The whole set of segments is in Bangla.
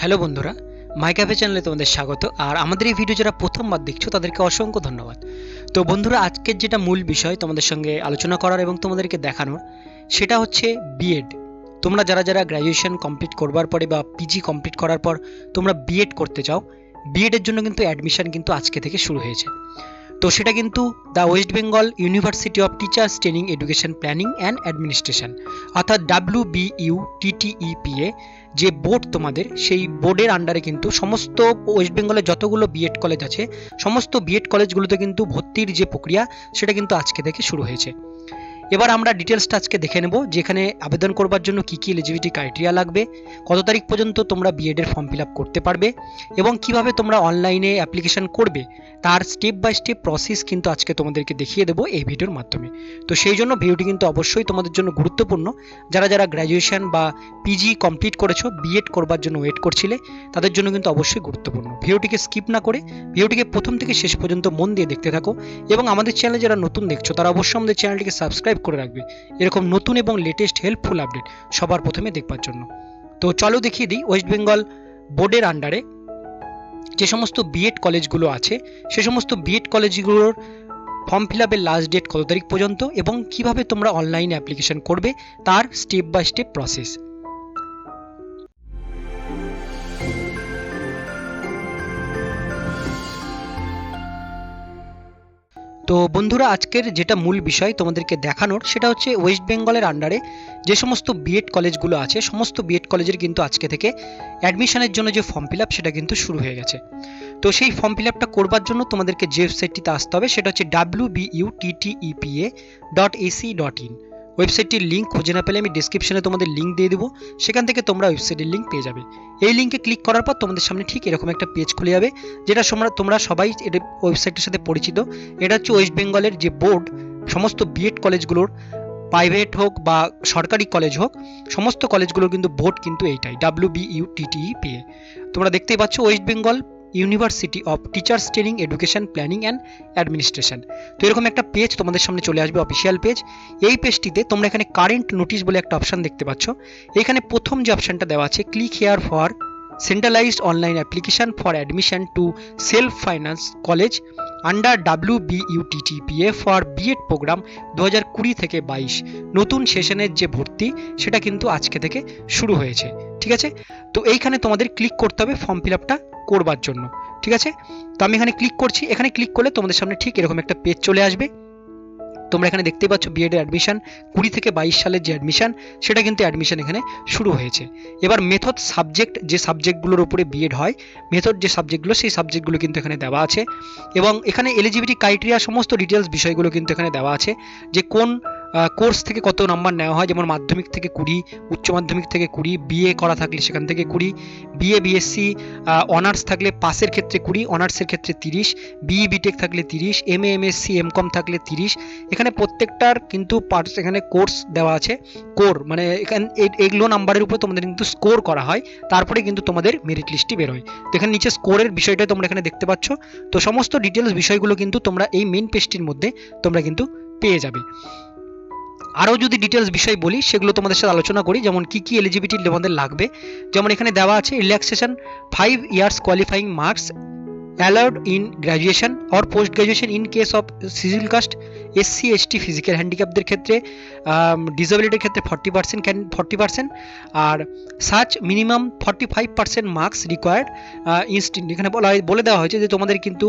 হ্যালো বন্ধুরা মাই ক্যাফে চ্যানেলে তোমাদের স্বাগত, আর আমাদের এই ভিডিও যারা প্রথমবার দেখছ, তাদেরকে অসংখ্য ধন্যবাদ। তো বন্ধুরা, আজকের যেটা মূল বিষয় তোমাদের সঙ্গে আলোচনা করার এবং তোমাদেরকে দেখানোর, সেটা হচ্ছে বিএড তোমরা যারা যারা গ্র্যাজুয়েশন কমপ্লিট করবার পরে বা পিজি কমপ্লিট করার পর তোমরা বিএড করতে চাও বিএডের জন্য কিন্তু অ্যাডমিশন কিন্তু আজকে থেকে শুরু হয়েছে। তো সেটা কিন্তু the West Bengal university of teachers training education planning and administration অর্থাৎ ডাব্লিউ বি বিইউ টিটিইপিএ যে বোর্ড তোমাদের, সেই বোর্ডের আন্ডারে কিন্তু সমস্ত ওয়েস্ট বেঙ্গলের যতগুলো বিএড কলেজ আছে, সমস্ত বিএড কলেজগুলোতে কিন্তু ভর্তির যে প্রক্রিয়া, সেটা কিন্তু আজকে থেকে শুরু হয়েছে। এবার আমরা ডিটেলসটা আজকে দেখে নেব যেখানে আবেদন করবার জন্য কী কী এলিজিবিলিটি ক্রাইটেরিয়া লাগবে, কত তারিখ পর্যন্ত তোমরা বিএডের ফর্ম ফিল আপ করতে পারবে এবং কীভাবে তোমরা অনলাইনে অ্যাপ্লিকেশন করবে, তার স্টেপ বাই স্টেপ প্রসেস কিন্তু আজকে তোমাদেরকে দেখিয়ে দেবো এই ভিডিওর মাধ্যমে। তো সেই জন্য ভিডিওটি কিন্তু অবশ্যই তোমাদের জন্য গুরুত্বপূর্ণ। যারা যারা গ্র্যাজুয়েশন বা পিজি কমপ্লিট করেছ বিএড করবার জন্য ওয়েট করছিলে, তাদের জন্য কিন্তু অবশ্যই গুরুত্বপূর্ণ। ভিডিওটিকে স্কিপ না করে, ভিডিওটিকে প্রথম থেকে শেষ পর্যন্ত মন দিয়ে দেখতে থাকো এবং আমাদের চ্যানেলে যারা নতুন দেখছ, তারা অবশ্যই আমাদের চ্যানেলটিকে সাবস্ক্রাইব করে রাখবে। এরকম নতুন এবং লেটেস্ট হেল্পফুল আপডেট সবার প্রথমে দেখবার জন্য। তো চলো দেখিয়ে দিই ওয়েস্ট বেঙ্গল বোর্ডের আন্ডারে যে সমস্ত বিএড কলেজগুলো আছে, সে সমস্ত বিএড কলেজগুলোর ফর্ম ফিল আপের লাস্ট ডেট কত তারিখ পর্যন্ত এবং কীভাবে তোমরা অনলাইনে অ্যাপ্লিকেশন করবে, তার স্টেপ বাই স্টেপ প্রসেস তো বন্ধুরা, আজকের যেটা মূল বিষয় তোমাদেরকে দেখানোর, সেটা হচ্ছে ওয়েস্ট বেঙ্গলের আন্ডারে যে সমস্ত বিএড কলেজগুলো আছে, সমস্ত বিএড কলেজের কিন্তু আজকে থেকে অ্যাডমিশনের জন্য যে ফর্ম ফিল সেটা কিন্তু শুরু হয়ে গেছে। তো সেই ফর্ম ফিল আপটা করবার জন্য তোমাদেরকে যে ওয়েবসাইটটিতে আসতে হবে, সেটা হচ্ছে W BU TTEPA dot AC dot in ওয়েবসাইটটির link খুঁজে না পেলে আমি ডিসক্রিপশনে তোমাদের লিঙ্ক দিয়ে দেবো। সেখান থেকে তোমরা ওয়েবসাইটের লিঙ্ক পেয়ে যাবে। এই লিঙ্কে ক্লিক করার পর তোমাদের সামনে ঠিক এরকম একটা পেজ খুলে যাবে, যেটা তোমরা সবাই এটা ওয়েবসাইটের সাথে পরিচিত। এটা হচ্ছে ওয়েস্ট বেঙ্গলের যে বোর্ড সমস্ত বিএড কলেজগুলোর প্রাইভেট হোক বা সরকারি কলেজ হোক, সমস্ত কলেজগুলোর কিন্তু বোর্ড কিন্তু এইটাই ডাব্লিউ বিইউ টিটিই পেয়ে তোমরা দেখতেই পাচ্ছ West Bengal university of teachers training education planning and administration তো এরকম একটা পেজ তোমাদের সামনে চলে আসবে অফিসিয়াল পেজ এই পেজটিতে তোমরা এখানে কারেন্ট নোটিশ বলে একটা অপশন দেখতে পাচ্ছ। এখানে প্রথম যে অপশনটা দেওয়া আছে click here for centralized online application for admission to self finance college under W B BUTTPA for BEd program দু হাজার কুড়ি থেকে বাইশ। নতুন সেশনের যে ভর্তি, সেটা কিন্তু আজকে থেকে শুরু হয়েছে। ঠিক আছে? তো এইখানে তোমাদের ক্লিক করতে হবে ফর্ম ফিল আপটা করবার জন্য। ঠিক আছে? তো আমি এখানে ক্লিক করছি। এখানে ক্লিক করলে তোমাদের সামনে ঠিক এরকম একটা পেজ চলে আসবে। তোমরা এখানে দেখতেই পাচ্ছ বিএড অ্যাডমিশন কুড়ি থেকে বাইশ সালের যে অ্যাডমিশন সেটা কিন্তু অ্যাডমিশন এখানে শুরু হয়েছে। এবার মেথড সাবজেক্ট যে সাবজেক্টগুলোর উপরে বিএড হয় মেথড যে সাবজেক্টগুলো সেই সাবজেক্টগুলো কিন্তু এখানে দেওয়া আছে। এবং এখানে এলিজিবিলিটি ক্রাইটেরিয়া সমস্ত ডিটেলস বিষয়গুলো কিন্তু এখানে দেওয়া আছে যে কোন কোর্স থেকে কত নাম্বার নেওয়া হয়? যেমন মাধ্যমিক থেকে কুড়ি, উচ্চ মাধ্যমিক থেকে কুড়ি বিএ করা থাকলে সেখান থেকে কুড়ি বিএ বিএসসি অনার্স থাকলে পাসের ক্ষেত্রে কুড়ি অনার্সের ক্ষেত্রে তিরিশ বিই বিটেক থাকলে তিরিশ M A M MSc M com থাকলে তিরিশ। এখানে প্রত্যেকটার কিন্তু পার্টস এখানে কোর্স দেওয়া আছে। কোর মানে এখানে এগুলো নাম্বারের উপর তোমাদের কিন্তু স্কোর করা হয়। তারপরে কিন্তু তোমাদের মেরিট লিস্টটি বেরোয় তো এখানে নিচে স্কোরের বিষয়টা তোমরা এখানে দেখতে পাচ্ছ। তো সমস্ত ডিটেলস বিষয়গুলো কিন্তু তোমরা এই মেন পেজটির মধ্যে তোমরা কিন্তু পেয়ে যাবে। আরও যদি ডিটেলস বিষয় বলি, সেগুলো তোমাদের সাথে আলোচনা করি, যেমন কী কী এলিজিবিলিটি তোমাদের লাগবে। যেমন এখানে দেওয়া আছে relaxation five years qualifying marks allowed in graduation or post graduation in case of Sijil caste SC, ST physical হ্যান্ডিক্যাপদের ক্ষেত্রে ডিসেবিলিটির ক্ষেত্রে forty percent can forty percent R such minimum forty five percent marks required ইনস্টিন এখানে বলা বলে দেওয়া হয়েছে যে তোমাদের কিন্তু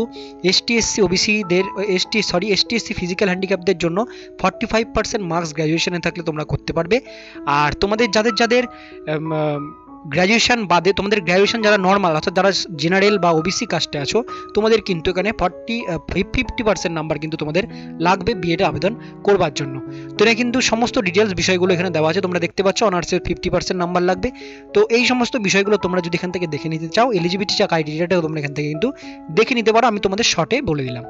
ST, SC, ওবিসিদের, ST sorry ST, SC physical হ্যান্ডিক্যাপদের জন্য ফর্টি ফাইভ পার্সেন্ট মার্কস গ্র্যাজুয়েশনে থাকলে তোমরা করতে পারবে। আর তোমাদের যাদের যাদের গ্র্যাজুয়েশন বাদে তোমাদের গ্র্যাজুয়েশন যারা নর্মাল অর্থাৎ যারা জেনারেল বা ওবিসি কাস্টে আছো, তোমাদের কিন্তু এখানে ফর্টি ফিফটি পার্সেন্ট নাম্বার কিন্তু তোমাদের লাগবে বিএডে আবেদন করবার জন্য। তো এটা কিন্তু সমস্ত ডিটেলস বিষয়গুলো এখানে দেওয়া আছে, তোমরা দেখতে পাচ্ছ অনার্সের ফিফটি পার্সেন্ট নাম্বার লাগবে। তো এই সমস্ত বিষয়গুলো তোমরা যদি এখান থেকে দেখে নিতে চাও এলিজিবিলিটি ক্রাইটেরিয়াটাও তোমরা এখান থেকে কিন্তু দেখে নিতে পারো, আমি তোমাদের শর্টে বলে দিলাম।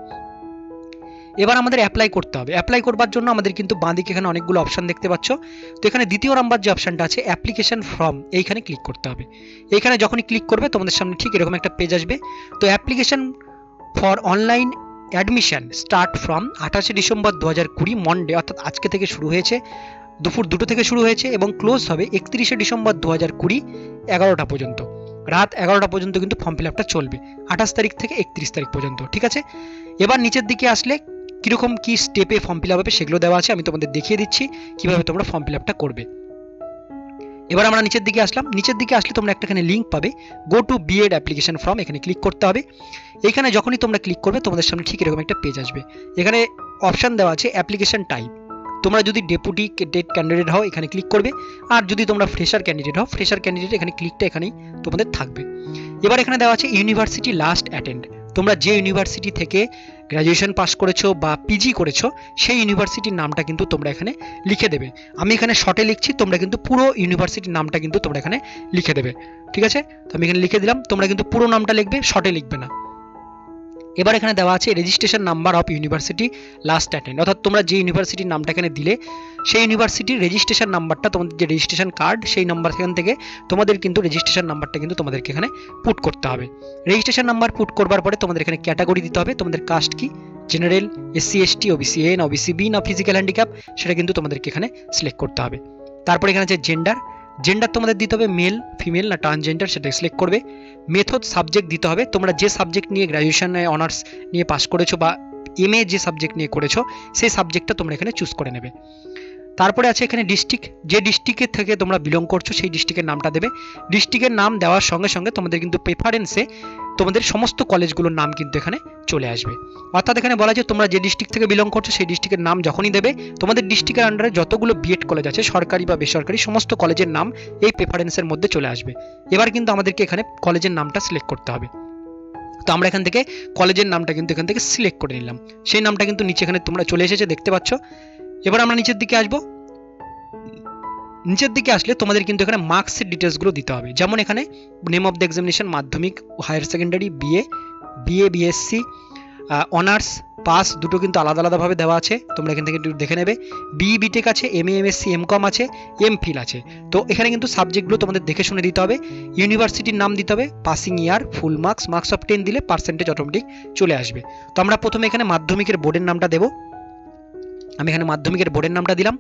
এবার আমাদের অ্যাপ্লাই করতে হবে। অ্যাপ্লাই করবার জন্য আমাদের কিন্তু বাঁদিকে এখানে অনেকগুলো অপশান দেখতে পাচ্ছ। তো এখানে দ্বিতীয় নাম্বার যে অপশানটা আছে অ্যাপ্লিকেশন ফর্ম এইখানে ক্লিক করতে হবে। এইখানে যখনই ক্লিক করবে, তোমাদের সামনে ঠিক এরকম একটা পেজ আসবে। তো application for online admission start from আঠাশে ডিসেম্বর দু হাজার কুড়ি মন্ডে অর্থাৎ আজকে থেকে শুরু হয়েছে। দুপুর দুটো থেকে শুরু হয়েছে এবং ক্লোজ হবে একত্রিশে ডিসেম্বর দু হাজার কুড়ি এগারোটা পর্যন্ত। রাত এগারোটা পর্যন্ত কিন্তু ফর্ম ফিল আপটা চলবে। আঠাশ তারিখ থেকে একত্রিশ তারিখ পর্যন্ত, ঠিক আছে? এবার নিচের দিকে আসলে কীরকম কী স্টেপে ফর্ম ফিল আপ হবে সেগুলো দেওয়া আছে, আমি তোমাদের দেখিয়ে দিচ্ছি, কীভাবে তোমরা ফর্ম ফিল আপটা করবে। এবার আমরা নিচের দিকে আসলাম। নিচের দিকে আসলে তোমরা একটা এখানে লিঙ্ক পাবে go to BEd application form এখানে ক্লিক করতে হবে। এখানে যখনই তোমরা ক্লিক করবে, তোমাদের সামনে ঠিক এরকম একটা পেজ আসবে। এখানে অপশান দেওয়া আছে অ্যাপ্লিকেশন টাইপ তোমরা যদি ডেপুটি ডেট ক্যান্ডিডেট হও, এখানে ক্লিক করবে। আর যদি তোমরা ফ্রেশার ক্যান্ডিডেট হও ফ্রেশার ক্যান্ডিডেট এখানে ক্লিকটা এখানেই তোমাদের থাকবে। এবার এখানে দেওয়া আছে ইউনিভার্সিটি লাস্ট অ্যাটেন্ড তোমরা যে ইউনিভার্সিটি থেকে গ্র্যাজুয়েশন পাস করেছ বা পিজি করেছ, সেই ইউনিভার্সিটির নামটা কিন্তু তোমরা এখানে লিখে দেবে। আমি এখানে শর্টে লিখছি, তোমরা কিন্তু পুরো ইউনিভার্সিটির নামটা কিন্তু তোমরা এখানে লিখে দেবে। ঠিক আছে? তো আমি এখানে লিখে দিলাম, তোমরা কিন্তু পুরো নামটা লিখবে শর্টে লিখবে না। এবার এখানে দেওয়া আছে registration number of university last attend অর্থাৎ তোমরা যে ইউনিভার্সিটির নামটা এখানে দিলে, সেই ইউনিভার্সিটির রেজিস্ট্রেশন নাম্বারটা তোমাদের যে রেজিস্ট্রেশন কার্ড সেই নাম্বার সেখান থেকে তোমাদের কিন্তু রেজিস্ট্রেশন নাম্বারটা কিন্তু তোমাদেরকে এখানে পুট করতে হবে। রেজিস্ট্রেশন নাম্বার পুট করবার পরে তোমাদের এখানে ক্যাটাগরি দিতে হবে। তোমাদের কাস্ট কি? General SC ST OBC A না ওবিসি বি না ফিজিক্যাল হ্যান্ডিক্যাপ সেটা কিন্তু তোমাদেরকে এখানে সিলেক্ট করতে হবে। তারপরে এখানে আছে জেন্ডার জেন্ডার তোমাদের দিতে হবে মেল ফিমেল না ট্রান্সজেন্ডার সেটা সিলেক্ট করবে। মেথড সাবজেক্ট দিতে হবে। তোমরা যে সাবজেক্ট নিয়ে গ্র্যাজুয়েশনে অনার্স নিয়ে পাস করেছ বা এম যে সাবজেক্ট নিয়ে করেছ, সেই সাবজেক্টটা তোমরা এখানে চুজ করে নেবে। তারপরে আছে এখানে ডিস্ট্রিক্ট যে ডিস্ট্রিক্টের থেকে তোমরা বিলং করছ, সেই ডিস্ট্রিক্টের নামটা দেবে। ডিস্ট্রিক্টের নাম দেওয়ার সঙ্গে সঙ্গে তোমাদের কিন্তু প্রেফারেন্সে তোমাদের সমস্ত কলেজগুলোর নাম কিন্তু এখানে চলে আসবে। অর্থাৎ এখানে বলা যে তোমরা যে ডিস্ট্রিক্ট থেকে বিলং করছ, সেই ডিস্ট্রিক্টের নাম যখনই দেবে, তোমাদের ডিস্ট্রিক্টের আন্ডারে যতগুলো বিএড কলেজ আছে, সরকারি বা বেসরকারি, সমস্ত কলেজের নাম এই প্রেফারেন্সের মধ্যে চলে আসবে। এবার কিন্তু আমাদেরকে এখানে কলেজের নামটা সিলেক্ট করতে হবে। তো আমরা এখান থেকে কলেজের নামটা কিন্তু এখান থেকে সিলেক্ট করে নিলাম। সেই নামটা কিন্তু নিচে এখানে তোমরা চলে এসেছে, দেখতে পাচ্ছ। এবার আমরা নিচের দিকে আসব। নিচের দিকে আসলে তোমাদের কিন্তু এখানে মার্কসের ডিটেলসগুলো দিতে হবে। যেমন এখানে name of the examination Madhyamik higher secondary BA BA BSc honours pass দুটো কিন্তু আলাদা আলাদাভাবে দেওয়া আছে। তোমরা এখান থেকে একটু দেখে নেবে। বিই বিটেক আছে M A MSc M com আছে এম ফিল আছে। তো এখানে কিন্তু সাবজেক্টগুলো তোমাদের দেখে শুনে দিতে হবে। ইউনিভার্সিটির নাম দিতে হবে। Passing year full marks marks of ten দিলে পার্সেন্টেজ অটোমেটিক চলে আসবে। তো আমরা প্রথমে এখানে মাধ্যমিকের বোর্ডের নামটা দেবো। আমি এখানে মাধ্যমিকের বোর্ডের নামটা দিলাম।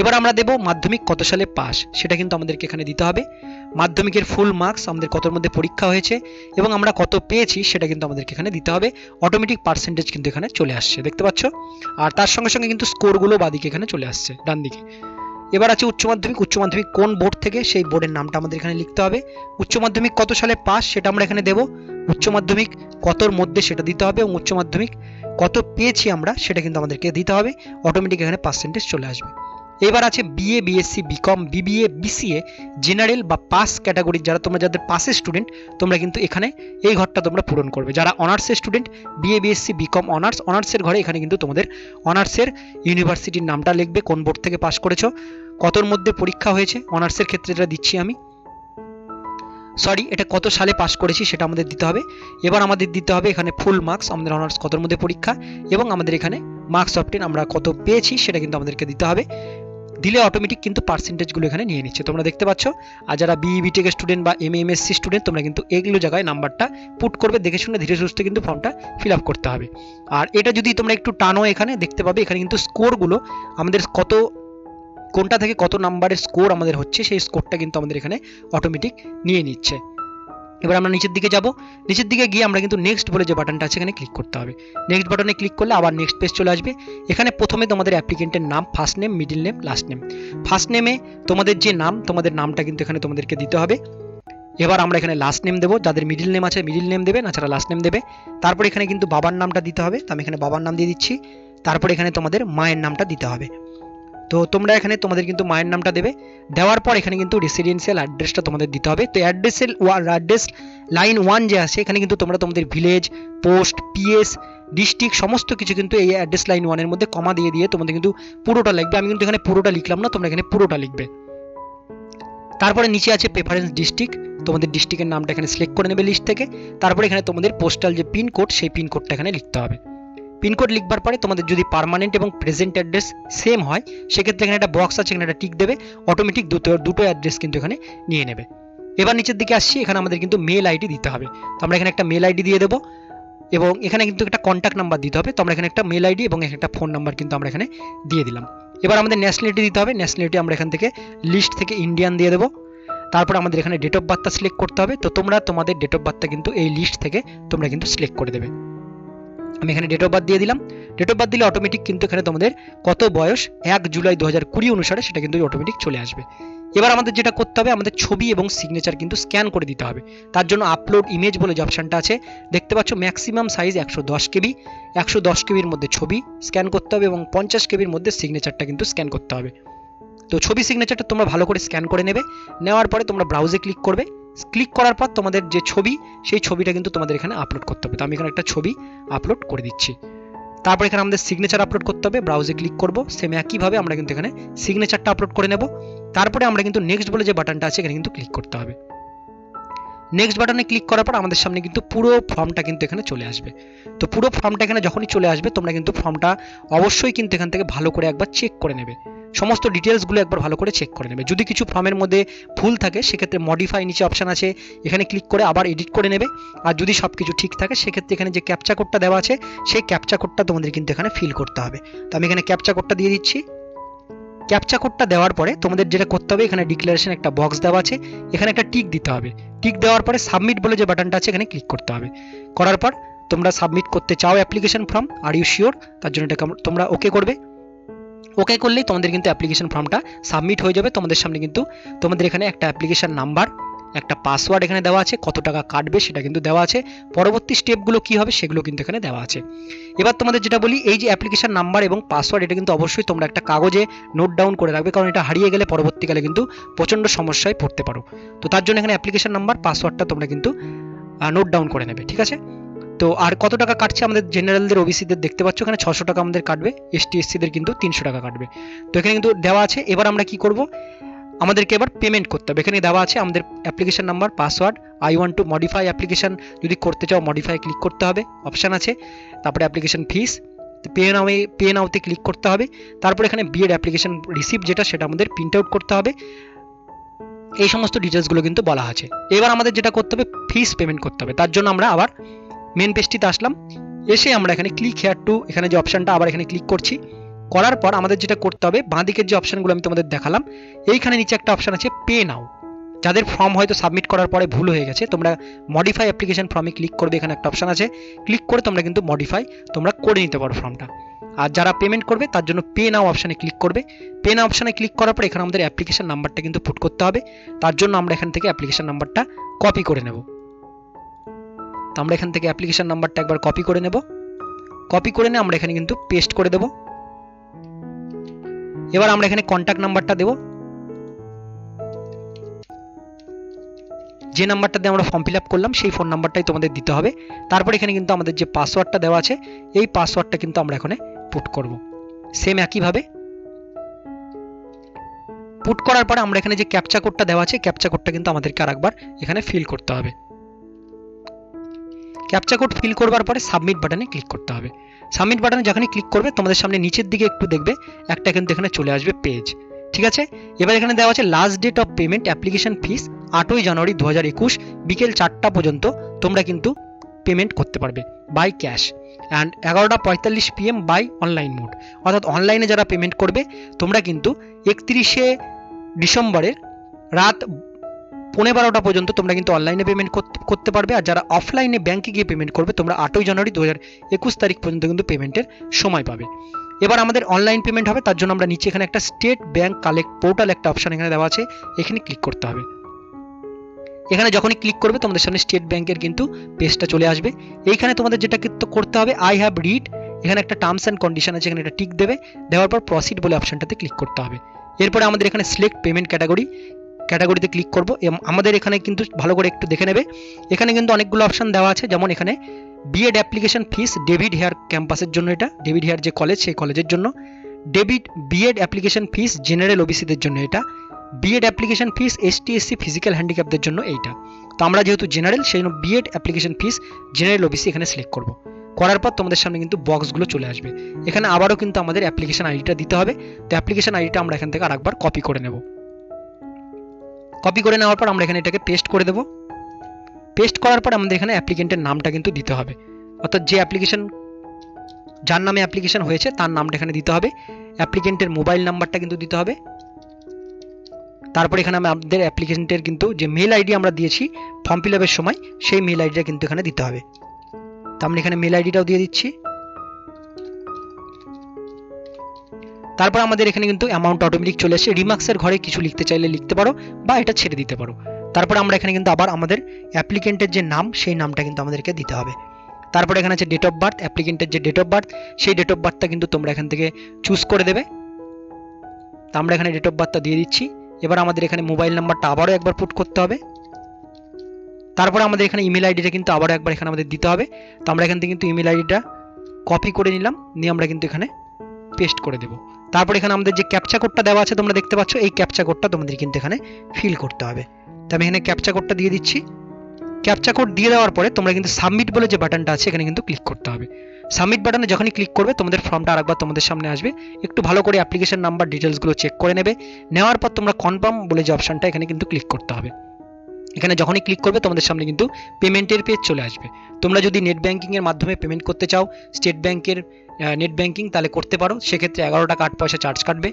এবার আমরা দেব মাধ্যমিক কত সালে পাস, সেটা কিন্তু আমাদেরকে এখানে দিতে হবে। মাধ্যমিকের ফুল মার্কস আমাদের কতর মধ্যে পরীক্ষা হয়েছে এবং আমরা কত পেয়েছি সেটা কিন্তু আমাদেরকে এখানে দিতে হবে। অটোমেটিক পার্সেন্টেজ কিন্তু এখানে চলে আসছে, দেখতে পাচ্ছ? আর তার সঙ্গে সঙ্গে কিন্তু স্কোরগুলো বাদিকে এখানে চলে আসছে, ডান দিকে। এবার আছে উচ্চ মাধ্যমিক উচ্চ মাধ্যমিক কোন বোর্ড থেকে? সেই বোর্ডের নামটা আমাদের এখানে লিখতে হবে। উচ্চ মাধ্যমিক কত সালে পাস সেটা আমরা এখানে দেব। উচ্চ মাধ্যমিক কতর মধ্যে সেটা দিতে হবে এবং উচ্চ মাধ্যমিক কত পেয়েছি আমরা সেটা কিন্তু আমাদেরকে দিতে হবে। অটোমেটিক এখানে পার্সেন্টেজ চলে আসবে। এবার আছে BA BSc BCom BBA BCA general বা পাস ক্যাটাগরির যারা তোমরা যাদের পাসের স্টুডেন্ট তোমরা কিন্তু এখানে এই ঘরটা তোমরা পূরণ করবে। যারা অনার্সের student BA BSc BCom honours অনার্সের ঘরে এখানে কিন্তু তোমাদের অনার্সের ইউনিভার্সিটির নামটা লিখবে, কোন বোর্ড থেকে পাস করেছ, কতর মধ্যে পরীক্ষা হয়েছে অনার্সের ক্ষেত্রে যেটা দিচ্ছি আমি সরি এটা কত সালে পাস করেছি সেটা আমাদের দিতে হবে। এবার আমাদের দিতে হবে এখানে ফুল মার্কস আমাদের অনার্স কতর মধ্যে পরীক্ষা এবং আমাদের এখানে মার্কস অফ টেন আমরা কত পেয়েছি সেটা কিন্তু আমাদেরকে দিতে হবে। দিলে অটোমেটিক কিন্তু পার্সেন্টেজগুলো এখানে নিয়ে নিচ্ছে। তোমরা দেখতে পাচ্ছ, আর যারা বিই বিটেক স্টুডেন্ট বা এম এম এসসি স্টুডেন্ট তোমরা কিন্তু এগুলো জায়গায় নাম্বারটা পুট করবে। দেখে শুনে ধীরে সুস্থে কিন্তু ফর্মটা ফিল আপ করতে হবে। আর এটা যদি তোমরা একটু টানো এখানে, দেখতে পাবে এখানে কিন্তু স্কোরগুলো আমাদের কত কোনটা থেকে কত নাম্বারের স্কোর আমাদের হচ্ছে, সেই স্কোরটা কিন্তু আমাদের এখানে অটোমেটিক নিয়ে নিচ্ছে। এবার আমরা নিচের দিকে যাব। নিচের দিকে গিয়ে আমরা কিন্তু নেক্সট বলে যে বাটনটা আছে, এখানে ক্লিক করতে হবে। নেক্সট বাটনে ক্লিক করলে আবার নেক্সট পেজ চলে আসবে। এখানে প্রথমে তোমাদের অ্যাপ্লিকেন্টের নাম first name middle name last name first নেমে তোমাদের যে নাম, তোমাদের নামটা কিন্তু এখানে তোমাদেরকে দিতে হবে। এবার আমরা এখানে লাস্ট নেম দেবো। যাদের মিডিল নেম আছে মিডিল নেম দেবে, না ছাড়া লাস্ট নেম দেবে। তারপর এখানে কিন্তু বাবার নামটা দিতে হবে। তো আমি এখানে বাবার নাম দিয়ে দিচ্ছি। তারপর এখানে তোমাদের মায়ের নামটা দিতে হবে। তো তোমরা এখানে তোমাদের কিন্তু মায়ের নামটা দেবে। দেওয়ার পর এখানে কিন্তু রেসিডেন্সিয়াল অ্যাড্রেসটা তোমাদের দিতে হবে। তো অ্যাড্রেসের অ্যাড্রেস লাইন ওয়ান যে আছে, এখানে কিন্তু তোমরা তোমাদের ভিলেজ পোস্ট পিএস ডিস্ট্রিক্ট সমস্ত কিছু কিন্তু এই অ্যাড্রেস লাইন ওয়ানের মধ্যে কমা দিয়ে দিয়ে তোমাদের কিন্তু পুরোটা লিখবে। আমি কিন্তু এখানে পুরোটা লিখলাম না, তোমরা এখানে পুরোটা লিখবে। তারপরে নিচে আছে প্রেফারেন্স ডিস্ট্রিক্ট তোমাদের ডিস্ট্রিক্টের নামটা এখানে সিলেক্ট করে নেবে লিস্ট থেকে। তারপরে এখানে তোমাদের পোস্টাল যে পিনকোড সেই পিনকোডটা এখানে লিখতে হবে। পিনকোড লিখবার পরে তোমাদের যদি পার্মানেন্ট এবং প্রেজেন্ট অ্যাড্রেস সেম হয়, সেক্ষেত্রে এখানে একটা বক্স আছে, এখানে একটা টিক দেবে অটোমেটিক দুটো দুটো অ্যাড্রেস কিন্তু এখানে নিয়ে নেবে। এবার নিচের দিকে আসছি, এখানে আমাদের কিন্তু মেল আইডি দিতে হবে। তো আমরা এখানে একটা মেল আইডি দিয়ে দেবো, এবং এখানে কিন্তু একটা কন্ট্যাক্ট নাম্বার দিতে হবে। তো আমরা এখানে একটা মেল আইডি এবং একটা ফোন নাম্বার কিন্তু আমরা এখানে দিয়ে দিলাম। এবার আমাদের ন্যাশনালিটি দিতে হবে। ন্যাশনালিটি আমরা এখান থেকে লিস্ট থেকে ইন্ডিয়ান দিয়ে দেবো। তারপর আমাদের এখানে ডেট অফ বার্থটা সিলেক্ট করতে হবে। তো তোমরা তোমাদের ডেট অফ বার্থটা কিন্তু এই লিস্ট থেকে তোমরা কিন্তু সিলেক্ট করে দেবে। আমি এখানে ডেট অফ বার্থ দিয়ে দিলাম। ডেট অফ বার্থ দিলে অটোমেটিক কিন্তু এখানে তোমাদের কত বয়স? এক জুলাই দু হাজার কুড়ি অনুসারে সেটা কিন্তু অটোমেটিক চলে আসবে। এবার আমাদের যেটা করতে হবে, আমাদের ছবি এবং সিগনেচার কিন্তু স্ক্যান করে দিতে হবে। তার জন্য আপলোড ইমেজ বলে যে অপশনটা আছে, দেখতে পাচ্ছ ম্যাক্সিমাম সাইজ একশো দশ কেবি। একশো দশ কেবির মধ্যে ছবি স্ক্যান করতে হবে এবং পঞ্চাশ কেবির মধ্যে সিগনেচারটা কিন্তু স্ক্যান করতে হবে। তো ছবি সিগনেচারটা তোমরা ভালো করে স্ক্যান করে নেবে। নেওয়ার পরে তোমরা ব্রাউজে ক্লিক করবে। ক্লিক করার পর তোমাদের যে ছবি, সেই ছবিটা কিন্তু তোমাদের এখানে আপলোড করতে হবে। তো আমি এখানে একটা ছবি আপলোড করে দিচ্ছি। তারপর এখানে আমাদের সিগনেচার আপলোড করতে হবে। ব্রাউজে ক্লিক করব। সেম একইভাবে আমরা কিন্তু এখানে সিগনেচারটা আপলোড করে নেব। তারপরে আমরা কিন্তু নেক্সট বলে যে বাটনটা আছে, এখানে কিন্তু ক্লিক করতে হবে। নেক্সট বাটনে ক্লিক করার পর আমাদের সামনে কিন্তু পুরো ফর্মটা কিন্তু এখানে চলে আসবে। তো পুরো ফর্মটা এখানে যখনই চলে আসবে, তোমরা কিন্তু ফর্মটা অবশ্যই কিন্তু এখান থেকে ভালো করে একবার চেক করে নেবে। সমস্ত ডিটেলসগুলো একবার ভালো করে চেক করে নেবে। যদি কিছু ফর্মের মধ্যে ভুল থাকে, সেক্ষেত্রে মডিফাই নিচে অপশান আছে, এখানে ক্লিক করে আবার এডিট করে নেবে। আর যদি সব কিছু ঠিক থাকে, সেক্ষেত্রে এখানে যে ক্যাপচা কোডটা দেওয়া আছে, সেই ক্যাপচা কোডটা তোমাদের কিন্তু এখানে ফিল করতে হবে। তো আমি এখানে ক্যাপচা কোডটা দিয়ে দিচ্ছি। ক্যাপচা কোডটা দেওয়ার পরে তোমাদের যেটা করতে হবে, এখানে ডিক্লারেশন একটা বক্স দেওয়া আছে, এখানে একটা টিক দিতে হবে। টিক দেওয়ার পরে সাবমিট বলে যে বাটনটা আছে, এখানে ক্লিক করতে হবে। করার পর তোমরা সাবমিট করতে চাও application form are you sure তার জন্য এটা তোমরা ওকে করবে। ওকে করলেই তোমাদের কিন্তু অ্যাপ্লিকেশন ফর্মটা সাবমিট হয়ে যাবে। তোমাদের সামনে কিন্তু তোমাদের এখানে একটা অ্যাপ্লিকেশন নাম্বার একটা পাসওয়ার্ড এখানে দেওয়া আছে, কত টাকা কাটবে সেটা কিন্তু দেওয়া আছে। পরবর্তী স্টেপগুলো কি হবে সেগুলো কিন্তু এখানে দেওয়া আছে। এবার তোমাদের যেটা বলি, এই যে অ্যাপ্লিকেশন নাম্বার এবং পাসওয়ার্ড এটা কিন্তু অবশ্যই তোমরা একটা কাগজে নোট ডাউন করে রাখবে, কারণ এটা হারিয়ে গেলে পরবর্তীকালে কিন্তু প্রচণ্ড সমস্যায় পড়তে পারো। তো তার জন্য এখানে অ্যাপ্লিকেশন নাম্বার পাসওয়ার্ডটা তোমরা কিন্তু নোট ডাউন করে নেবে, ঠিক আছে? তো আর কত টাকা কাটছে আমাদের জেনারেলদের ওবিসিদের দেখতে পাচ্ছ? এখানে ছশো টাকা আমাদের কাটবে এসটি এসসিদের কিন্তু তিনশো টাকা কাটবে। তো এখানে কিন্তু দেওয়া আছে। এবার আমরা কি করব? আমাদেরকে এবার পেমেন্ট করতে হবে। এখানে দেওয়া আছে আমাদের application number password I one two modify application যদি করতে চাও মডিফাই ক্লিক করতে হবে অপশান আছে। তারপরে অ্যাপ্লিকেশন ফিস পে নাওয়ে পে নাওতে ক্লিক করতে হবে। তারপর এখানে বিএড অ্যাপ্লিকেশন রিসিপ্ট যেটা, সেটা আমাদের প্রিন্ট আউট করতে হবে। এই সমস্ত ডিটেলসগুলো কিন্তু বলা আছে। এবার আমাদের যেটা করতে হবে ফিস পেমেন্ট করতে হবে। তার জন্য আমরা আবার মেন পেজটিতে আসলাম। এসে আমরা এখানে ক্লিক হেয়ার টু এখানে যে অপশানটা আবার এখানে ক্লিক করছি। করার পর আমাদের যেটা করতে হবে, বাঁদিকের যে অপশানগুলো আমি তোমাদের দেখালাম, এইখানে নিচে একটা অপশান আছে পে নাও যাদের ফর্ম হয়তো সাবমিট করার পরে ভুল হয়ে গেছে, তোমরা মডিফাই অ্যাপ্লিকেশন ফর্মে ক্লিক করবে, এখানে একটা অপশান আছে। ক্লিক করে তোমরা কিন্তু মডিফাই তোমরা করে নিতে পারো ফর্মটা আর যারা পেমেন্ট করবে, তার জন্য পে নাও অপশানে ক্লিক করবে। পে নাও অপশানে ক্লিক করার পর এখানে আমাদের অ্যাপ্লিকেশন নাম্বারটা কিন্তু পুট করতে হবে। তার জন্য আমরা এখান থেকে অ্যাপ্লিকেশন নাম্বারটা কপি করে নেব। তো আমরা এখান থেকে অ্যাপ্লিকেশন নাম্বারটা একবার কপি করে নেব। কপি করে নিয়ে আমরা এখানে কিন্তু পেস্ট করে দেব। এবার আমরা এখানে কন্ট্যাক্ট নাম্বারটা দেব। যে নাম্বারটা দিয়ে আমরা ফর্ম ফিল আপ করলাম, সেই ফোন নাম্বারটাই তোমাদের দিতে হবে। তারপর এখানে কিন্তু আমাদের যে পাসওয়ার্ডটা দেওয়া আছে, এই পাসওয়ার্ডটা কিন্তু আমরা এখানে পুট করব। সেম একইভাবে। পুট করার পরে আমরা এখানে যে ক্যাপচা কোডটা দেওয়া আছে ক্যাপচা কোডটা কিন্তু আমাদেরকে আরেকবার এখানে ফিল করতে হবে। ক্যাপচা কোড ফিল করবার পরে সাবমিট বাটনে ক্লিক করতে হবে। সাবমিট বাটনে যখনই ক্লিক করবে, তোমাদের সামনে নিচের দিকে একটু দেখবে, একটা কিন্তু এখানে চলে আসবে পেজ। ঠিক আছে? এবার এখানে দেওয়া আছে last date of payment application fees আটই জানুয়ারি দু হাজার একুশ, বিকেল চারটা পর্যন্ত তোমরা কিন্তু পেমেন্ট করতে পারবে বাই ক্যাশ অ্যান্ড এগারোটা পঁয়তাল্লিশ পিএম বাই অনলাইন মোড অর্থাৎ অনলাইনে যারা পেমেন্ট করবে, তোমরা কিন্তু একত্রিশে ডিসেম্বরের রাত পৌনে বারোটা পর্যন্ত তোমরা কিন্তু অনলাইনে পেমেন্ট করতে পারবে। আর যারা অফলাইনে ব্যাংকে গিয়ে পেমেন্ট করবে, তোমরা আটই জানুয়ারি দু হাজার একুশ তারিখ পর্যন্ত কিন্তু পেমেন্টের সময় পাবে। এবার আমাদের অনলাইন পেমেন্ট হবে, তার জন্য আমরা নিচে এখানে একটা স্টেট ব্যাংক কালেক্ট পোর্টাল একটা অপশন এখানে দেওয়া আছে, এখানে ক্লিক করতে হবে। এখানে যখনই ক্লিক করবে, তোমাদের সামনে স্টেট ব্যাংকের কিন্তু পেজটা চলে আসবে। এইখানে তোমাদের যেটা কিন্তু করতে হবে আই হ্যাভ রিড এখানে একটা টার্মস অ্যান্ড কন্ডিশন আছে, এখানে একটা টিক দেবে। দেওয়ার পর প্রসিড বলে অপশনটাতে ক্লিক করতে হবে। এরপরে আমাদের এখানে সিলেক্ট পেমেন্ট ক্যাটাগরি ক্যাটাগরিতে ক্লিক করব আমাদের এখানে কিন্তু ভালো করে একটু দেখে নেবে। এখানে কিন্তু অনেকগুলো অপশন দেওয়া আছে, যেমন এখানে BEd application fees David Hare ক্যাম্পাসের জন্য এটা ডেভিড হেয়ার যে কলেজ সেই কলেজের জন্য। David BEd application fees general ওবিসিদের জন্য এটা। BEd application fees ST SC physical হ্যান্ডিক্যাপদের জন্য এইটা। তো আমরা যেহেতু জেনারেল সেই জন্য BEd application fees general OBC এখানে সিলেক্ট করব। করার পর তোমাদের সামনে কিন্তু বক্সগুলো চলে আসবে। এখানে আবারও কিন্তু আমাদের অ্যাপ্লিকেশন আইডিটা দিতে হবে। তো অ্যাপ্লিকেশন আইডিটা আমরা এখান থেকে আরেকবার কপি করে নেব। কপি করে নেওয়ার পর আমরা এখানে এটাকে পেস্ট করে দেব। পেস্ট করার পর আমাদের এখানে অ্যাপ্লিকেন্টের নামটা কিন্তু দিতে হবে। অর্থাৎ যে অ্যাপ্লিকেশন যার নামে অ্যাপ্লিকেশন হয়েছে, তার নামটা এখানে দিতে হবে। অ্যাপ্লিকেন্টের মোবাইল নাম্বারটা কিন্তু দিতে হবে। তারপর এখানে আমি আমাদের অ্যাপ্লিকেশনটার কিন্তু যে মেল আইডি আমরা দিয়েছি ফর্ম ফিল আপের সময়, সেই মেল আইডিটা কিন্তু এখানে দিতে হবে। তো আমরা এখানে মেল আইডিটাও দিয়ে দিচ্ছি। তারপর আমাদের এখানে কিন্তু অ্যামাউন্ট অটোমেটিক চলে আসে। রিমার্কসের ঘরে কিছু লিখতে চাইলে লিখতে পারো বা এটা ছেড়ে দিতে পারো। তারপর আমরা এখানে কিন্তু আবার আমাদের অ্যাপ্লিকেন্টের যে নাম, সেই নামটা কিন্তু আমাদেরকে দিতে হবে। তারপরে এখানে আছে ডেট অফ বার্থ অ্যাপ্লিকেন্টের যে ডেট অফ বার্থ সেই ডেট অফ বার্থটা কিন্তু তোমরা এখান থেকে চুজ করে দেবে। তো আমরা এখানে ডেট অফ বার্থটা দিয়ে দিচ্ছি। এবার আমাদের এখানে মোবাইল নাম্বারটা আবারও একবার পুট করতে হবে। তারপরে আমাদের এখানে ইমেল আইডিটা কিন্তু আবারও একবার এখানে আমাদের দিতে হবে। তো আমরা এখান থেকে কিন্তু ইমেল আইডিটা কপি করে নিলাম। নিয়ে আমরা কিন্তু এখানে পেস্ট করে দেবো। তারপর এখানে আমাদের যে ক্যাপচা কোডটা দেওয়া আছে তোমরা দেখতে পাচ্ছ, এই ক্যাপচা কোডটা তোমাদের কিন্তু এখানে ফিল করতে হবে। তো আমি এখানে ক্যাপচা কোডটা দিয়ে দিচ্ছি। ক্যাপচা কোড দিয়ে দেওয়ার পরে তোমরা কিন্তু সাবমিট বলে যে বাটনটা আছে, এখানে কিন্তু ক্লিক করতে হবে। সাবমিট বাটনে যখনই ক্লিক করবে, তোমাদের ফর্মটা আরেকবার তোমাদের সামনে আসবে। একটু ভালো করে অ্যাপ্লিকেশন নাম্বার ডিটেলসগুলো চেক করে নেবে। নেওয়ার পর তোমরা কনফার্ম বলে যে অপশনটা এখানে কিন্তু ক্লিক করতে হবে। এখানে যখনই ক্লিক করবে, তোমাদের সামনে কিন্তু পেমেন্টের পেজ চলে আসবে। তোমরা যদি নেট ব্যাঙ্কিংয়ের মাধ্যমে পেমেন্ট করতে চাও স্টেট ব্যাংকের নেট ব্যাংকিং তাহলে করতে পারো। সেক্ষেত্রে এগারো টাকা আট পয়সা চার্জ কাটবে।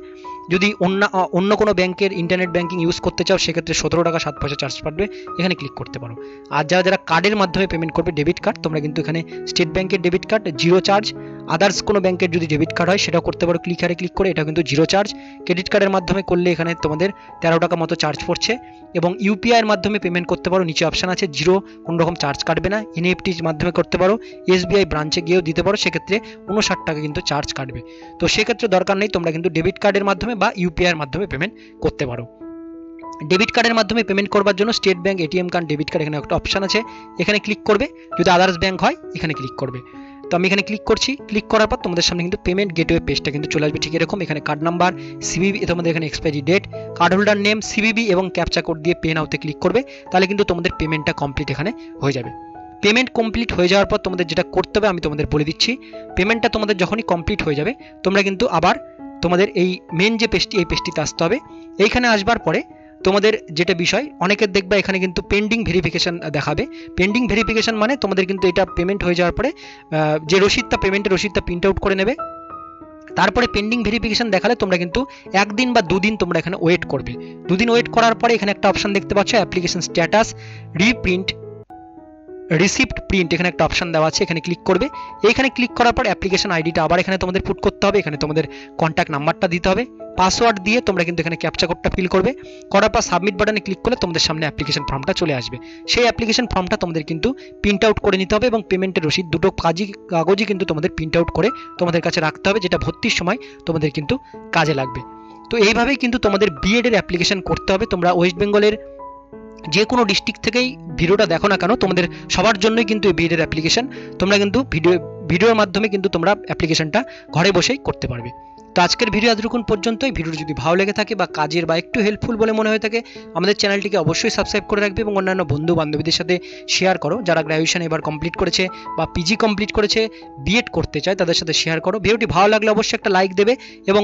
যদি অন্য অন্য কোনো ব্যাংকের ইন্টারনেট ব্যাংকিং ইউজ করতে চাও, সেক্ষেত্রে সতেরো টাকা সাত পয়সা চার্জ কাটবে। এখানে ক্লিক করতে পারো। আর যারা যারা কার্ডের মাধ্যমে পেমেন্ট করবে ডেবিট কার্ড তোমরা কিন্তু এখানে স্টেট ব্যাংকের debit card zero charge others কোনো ব্যাংকের যদি ডেবিট কার্ড হয়, সেটাও করতে পারো। ক্লিক হারে ক্লিক করে, এটা কিন্তু জিরো চার্জ ক্রেডিট কার্ডের মাধ্যমে করলে এখানে তোমাদের তেরো টাকা মতো চার্জ পড়ছে। এবং ইউপিআই এর মাধ্যমে পেমেন্ট করতে পারো, নিচে অপশন আছে জিরো কোনো রকম চার্জ কাটবে না। এনএফটির মাধ্যমে করতে পারো এসবিআই ব্রাঞ্চে গিয়েও দিতে পারো, সেক্ষেত্রে উনষাট টাকা কিন্তু চার্জ কাটবে। তো সেক্ষেত্রে দরকার নেই, তোমরা কিন্তু ডেবিট কার্ডের মাধ্যমে বা ইউপিআইয়ের মাধ্যমে পেমেন্ট করতে পারো। ডেবিট কার্ডের মাধ্যমে পেমেন্ট করবার জন্য State Bank ATM card debit card এখানে একটা অপশন আছে। এখানে ক্লিক করবে। যদি আদার্স ব্যাংক হয়, এখানে ক্লিক করবে। তো আমি এখানে ক্লিক করছি। ক্লিক করার পর তোমাদের সামনে কিন্তু পেমেন্ট গেটওয়ে পেজটা কিন্তু চলে আসবে ঠিক এরকম। এখানে কার্ড নাম্বার সিবিবি তোমাদের এখানে expiry date card holder name CVV এবং ক্যাপচা কোড দিয়ে পে নাওতে ক্লিক করবে। তাহলে কিন্তু তোমাদের পেমেন্টটা কমপ্লিট এখানে হয়ে যাবে। পেমেন্ট কমপ্লিট হয়ে যাওয়ার পর তোমাদের যেটা করতে হবে আমি তোমাদের বলে দিচ্ছি। পেমেন্টটা তোমাদের যখনই কমপ্লিট হয়ে যাবে, তোমরা কিন্তু আবার তোমাদের এই মেন যে পেজটি এই পেজটিতে আসতে হবে। এইখানে আসবার পরে তোমাদের যেটা বিষয়, অনেকের দেখবা এখানে কিন্তু পেন্ডিং ভেরিফিকেশন দেখাবে। পেন্ডিং ভেরিফিকেশন মানে তোমাদের কিন্তু এটা পেমেন্ট হয়ে যাওয়ার পরে যে রসিদটা পেমেন্টের রসিদটা প্রিন্ট আউট করে নেবে, তারপরে পেন্ডিং ভেরিফিকেশন দেখালে তোমরা কিন্তু একদিন বা দুদিন তোমরা এখানে ওয়েট করবে। দুদিন ওয়েট করার পরে এখানে একটা অপশন দেখতে পাচ্ছ application status reprint receipt print এখানে একটা অপশন দেওয়া আছে, এখানে ক্লিক করবে। এখানে ক্লিক করার পর অ্যাপ্লিকেশন আইডিটা আবার এখানে তোমাদের পুট করতে হবে, এখানে তোমাদের কন্ট্যাক্ট নাম্বারটা দিতে হবে। পাসওয়ার্ড দিয়ে তোমরা কিন্তু এখানে ক্যাপচা কোডটা ফিল করবে। করার পর সাবমিট বাটনে ক্লিক করলে তোমাদের সামনে অ্যাপ্লিকেশন ফর্মটা চলে আসবে। সেই অ্যাপ্লিকেশন ফর্মটা তোমাদের কিন্তু প্রিন্ট আউট করে নিতে হবে এবং পেমেন্টের রসিদ দুটো কাজই, কাগজই কিন্তু তোমাদের প্রিন্ট আউট করে তোমাদের কাছে রাখতে হবে, যেটা ভর্তির সময় তোমাদের কিন্তু কাজে লাগবে। তো এইভাবেই কিন্তু তোমাদের বিএড এর অ্যাপ্লিকেশন করতে হবে। তোমরা ওয়েস্ট বেঙ্গলের যে কোনো ডিস্ট্রিক্ট থেকেই ভিডিওটা দেখো না কেন, তোমাদের সবার জন্যই কিন্তু এই বিএড এর অ্যাপ্লিকেশন তোমরা কিন্তু ভিডিও ভিডিওর মাধ্যমে কিন্তু তোমরা অ্যাপ্লিকেশনটা ঘরে বসেই করতে পারবে। তো আজকের ভিডিও এতটুকুন পর্যন্তই। ভিডিও যদি ভালো লেগে থাকে বা কাজের বা একটু হেল্পফুল বলে মনে হয়ে থাকে, আমাদের চ্যানেলটিকে অবশ্যই সাবস্ক্রাইব করে রাখবে এবং অন্যান্য বন্ধু বান্ধবীদের সাথে শেয়ার করো। যারা গ্র্যাজুয়েশন এবার কমপ্লিট করেছে বা পিজি কমপ্লিট করেছে বিএড করতে চায়, তাদের সাথে শেয়ার করো। ভিডিওটি ভালো লাগলে অবশ্যই একটা লাইক দেবে এবং